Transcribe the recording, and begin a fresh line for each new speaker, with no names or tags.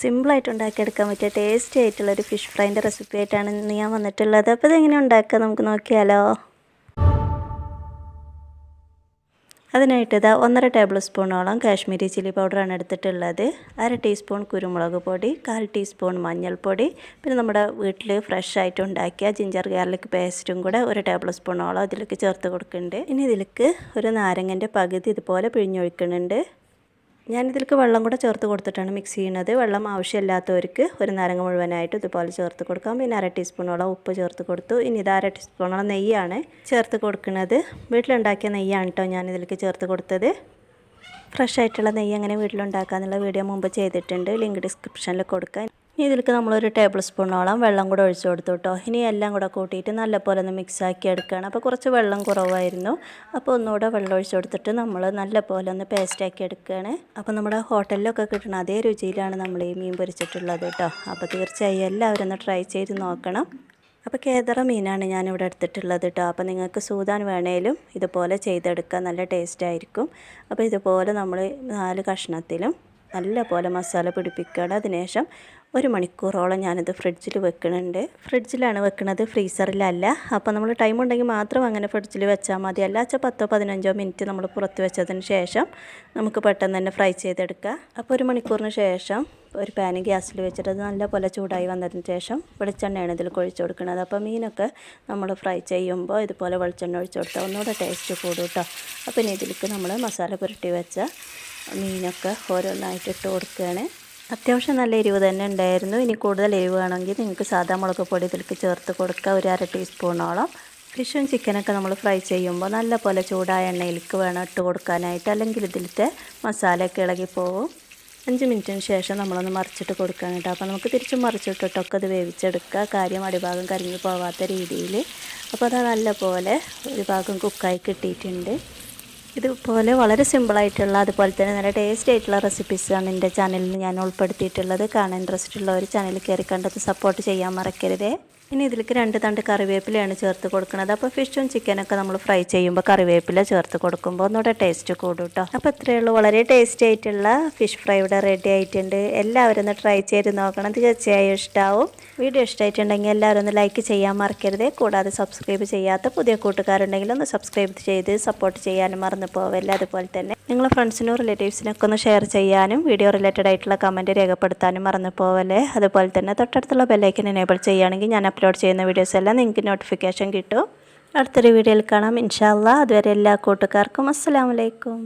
സിമ്പിളായിട്ട് ഉണ്ടാക്കിയെടുക്കാൻ പറ്റിയ ടേസ്റ്റി ആയിട്ടുള്ള ഒരു ഫിഷ് ഫ്രൈന്റെ റെസിപ്പി ആയിട്ടാണ് ഇന്ന് ഞാൻ വന്നിട്ടുള്ളത്. അപ്പോൾ ഇതെങ്ങനെ ഉണ്ടാക്കുക നമുക്ക് നോക്കിയാലോ. അതിനായിട്ട് ഇതാ ഒന്നര ടേബിൾ സ്പൂണോളം കാശ്മീരി ചില്ലി പൗഡറാണ് എടുത്തിട്ടുള്ളത്. അര ടീസ്പൂൺ കുരുമുളക് പൊടി കാൽ ടീസ്പൂൺ മഞ്ഞൾപ്പൊടി പിന്നെ നമ്മുടെ വീട്ടിൽ ഫ്രഷ് ആയിട്ട് ഉണ്ടാക്കിയ ജിഞ്ചർ ഗാർലിക് പേസ്റ്റും കൂടെ ഒരു ടേബിൾ സ്പൂണോളം ഇതിലേക്ക് ചേർത്ത് കൊടുക്കുന്നുണ്ട്. ഇനി ഇതിലേക്ക് ഒരു നാരങ്ങന്റെ പകുതി ഇതുപോലെ പിഴിഞ്ഞൊഴിക്കുന്നുണ്ട്. ഞാനിതിലേക്ക് വെള്ളം കൂടെ ചേർത്ത് കൊടുത്തിട്ടാണ് മിക്സ് ചെയ്യുന്നത്. വെള്ളം ആവശ്യമില്ലാത്തവർക്ക് ഒരു നാരങ്ങ മുഴുവനായിട്ട് ഇതുപോലെ ചേർത്ത് കൊടുക്കാം. പിന്നെ അര ടീസ്പൂണോളം ഉപ്പ് ചേർത്ത് കൊടുത്തു. ഇനി ഇത് അര ടീസ്പൂണോളം നെയ്യാണ് ചേർത്ത് കൊടുക്കുന്നത്. വീട്ടിലുണ്ടാക്കിയ നെയ്യാണ് കേട്ടോ ഞാനിതിലേക്ക് ചേർത്ത് കൊടുത്തത്. ഫ്രഷ് ആയിട്ടുള്ള നെയ്യ് എങ്ങനെ വീട്ടിലുണ്ടാക്കാമെന്നുള്ള വീഡിയോ മുമ്പ് ചെയ്തിട്ടുണ്ട്. ലിങ്ക് ഡിസ്ക്രിപ്ഷനിൽ കൊടുക്കാൻ ഇനി ഇതിലേക്ക് നമ്മളൊരു ടേബിൾ സ്പൂണോളം വെള്ളം കൂടെ ഒഴിച്ചു കൊടുത്തു കേട്ടോ ഇനി എല്ലാം കൂടെ കൂട്ടിയിട്ട് നല്ലപോലെ ഒന്ന് മിക്സാക്കി എടുക്കുകയാണ് അപ്പോൾ കുറച്ച് വെള്ളം കുറവായിരുന്നു. അപ്പോൾ ഒന്നുകൂടെ വെള്ളം ഒഴിച്ചു കൊടുത്തിട്ട് നമ്മൾ നല്ലപോലെ ഒന്ന് പേസ്റ്റാക്കി എടുക്കുകയാണ് അപ്പോൾ നമ്മുടെ ഹോട്ടലിലൊക്കെ കിട്ടുന്ന അതേ രുചിയിലാണ് നമ്മൾ ഈ മീൻ പൊരിച്ചിട്ടുള്ളത് കേട്ടോ അപ്പോൾ തീർച്ചയായും എല്ലാവരും ഒന്ന് ട്രൈ ചെയ്ത് നോക്കണം. അപ്പോൾ കേതറ മീനാണ് ഞാനിവിടെ എടുത്തിട്ടുള്ളത് കേട്ടോ അപ്പോൾ നിങ്ങൾക്ക് സൂതാൻ വേണേലും ഇതുപോലെ ചെയ്തെടുക്കാൻ നല്ല ടേസ്റ്റ് ആയിരിക്കും. അപ്പോൾ ഇതുപോലെ നമ്മൾ നാല് കഷ്ണത്തിലും നല്ല പോലെ മസാല പിടിപ്പിക്കുകയാണ്. അതിനുശേഷം ഒരു മണിക്കൂറോളം ഞാനത് ഫ്രിഡ്ജിൽ വെക്കുന്നുണ്ട്. ഫ്രിഡ്ജിലാണ് വെക്കുന്നത് ഫ്രീസറിലല്ല. അപ്പോൾ നമ്മൾ ടൈം ഉണ്ടെങ്കിൽ മാത്രം അങ്ങനെ ഫ്രിഡ്ജിൽ വെച്ചാൽ മതി. അല്ലാച്ച പത്തോ പതിനഞ്ചോ മിനിറ്റ് നമ്മൾ പുറത്ത് വെച്ചതിന് ശേഷം നമുക്ക് പെട്ടെന്ന് തന്നെ ഫ്രൈ ചെയ്തെടുക്കാം അപ്പോൾ ഒരു മണിക്കൂറിന് ശേഷം ഒരു പാന് ഗ്യാസിൽ വെച്ചിട്ട് അത് നല്ലപോലെ ചൂടായി വന്നതിന് ശേഷം വെളിച്ചെണ്ണയാണ് ഇതിൽ കൊഴിച്ച് കൊടുക്കുന്നത്. അപ്പോൾ മീനൊക്കെ നമ്മൾ ഫ്രൈ ചെയ്യുമ്പോൾ ഇതുപോലെ വെളിച്ചെണ്ണ ഒഴിച്ച് കൊടുത്താൽ ഒന്നുകൂടെ ടേസ്റ്റ് കൂടും കേട്ടോ. അപ്പോൾ ഇനി ഇതിലേക്ക് നമ്മൾ മസാല പുരട്ടി വെച്ച മീനൊക്കെ ഓരോന്നായിട്ട് ഇട്ട് കൊടുക്കുകയാണ്. അത്യാവശ്യം നല്ല എരിവ് തന്നെ ഉണ്ടായിരുന്നു. ഇനി കൂടുതൽ എരിവ് വേണമെങ്കിൽ നിങ്ങൾക്ക് സാധാ മുളക് പൊടി ഇതിലേക്ക് ചേർത്ത് കൊടുക്കുക. ഒരു അര ടീസ്പൂണോളം ഫിഷും ചിക്കനൊക്കെ നമ്മൾ ഫ്രൈ ചെയ്യുമ്പോൾ നല്ല പോലെ ചൂടായ എണ്ണയിലേക്ക് വേണം ഇട്ട് കൊടുക്കാനായിട്ട്. അല്ലെങ്കിൽ ഇതിലത്തെ മസാലയൊക്കെ ഇളകിപ്പോവും. അഞ്ച് മിനിറ്റിന് ശേഷം നമ്മളൊന്ന് മറിച്ചിട്ട് കൊടുക്കാൻ കേട്ടോ. അപ്പോൾ നമുക്ക് തിരിച്ചും മറിച്ചിട്ടിട്ടൊക്കെ അത് വേവിച്ചെടുക്കുക. കാര്യം അടിഭാഗം കരിഞ്ഞു പോവാത്ത രീതിയിൽ. അപ്പോൾ അത് നല്ലപോലെ ഒരു ഭാഗം കുക്കായി കിട്ടിയിട്ടുണ്ട്. ഇതുപോലെ വളരെ സിമ്പിളായിട്ടുള്ള അതുപോലെ തന്നെ നല്ല ടേസ്റ്റ് ആയിട്ടുള്ള റെസിപ്പീസാണ് എന്റെ ചാനലിൽ ഞാൻ ഉൾപ്പെടുത്തിയിട്ടുള്ളത്. കാണാൻ ഇൻട്രസ്റ്റ് ഉള്ളവർ ചാനൽ കയറി കണ്ടത് സപ്പോർട്ട് ചെയ്യാൻ മറക്കരുതേ. ഇനി ഇതിലേക്ക് രണ്ട് തണ്ട് കറിവേപ്പിലയാണ് ചേർത്ത് കൊടുക്കുന്നത്. അപ്പോൾ ഫിഷും ചിക്കനൊക്കെ നമ്മൾ ഫ്രൈ ചെയ്യുമ്പോൾ കറിവേപ്പില ചേർത്ത് കൊടുക്കുമ്പോൾ ഒന്നുകൂടെ ടേസ്റ്റ് കൂടും കേട്ടോ അപ്പോൾ ഇത്രയേ ഉള്ളൂ. വളരെ ടേസ്റ്റി ആയിട്ടുള്ള ഫിഷ് ഫ്രൈ ഇവിടെ റെഡി ആയിട്ടുണ്ട്. എല്ലാവരും ഒന്ന് ട്രൈ ചെയ്ത് നോക്കണം. തീർച്ചയായും ഇഷ്ടമാവും വീഡിയോ ഇഷ്ടമായിട്ടുണ്ടെങ്കിൽ എല്ലാവരും ഒന്ന് ലൈക്ക് ചെയ്യാൻ മറക്കരുത്. കൂടാതെ സബ്സ്ക്രൈബ് ചെയ്യാത്ത പുതിയ കൂട്ടുകാരുണ്ടെങ്കിൽ ഒന്ന് സബ്സ്ക്രൈബ് ചെയ്ത് സപ്പോർട്ട് ചെയ്യാനും മറന്നു പോവല്ല. അതുപോലെ തന്നെ നിങ്ങളെ ഫ്രണ്ട്സിനും റിലേറ്റീവ്സിനൊക്കെ ഒന്ന് ഷെയർ ചെയ്യാനും വീഡിയോ റിലേറ്റഡ് ആയിട്ടുള്ള കമന്റ് രേഖപ്പെടുത്താനും മറന്നു പോവല്ലേ? അതുപോലെ തന്നെ തൊട്ടടുത്തുള്ള ബെല്ലൈക്കൻ എനേബിൾ ചെയ്യുകയാണെങ്കിൽ ഞാൻ അപ്ലോഡ് ചെയ്യുന്ന വീഡിയോസ് എല്ലാം നിങ്ങൾക്ക് നോട്ടിഫിക്കേഷൻ കിട്ടും. അടുത്തൊരു വീഡിയോയിൽ കാണാം. ഇൻഷാല്ല അതുവരെ എല്ലാ കൂട്ടുകാർക്കും അസ്സാം വലൈക്കും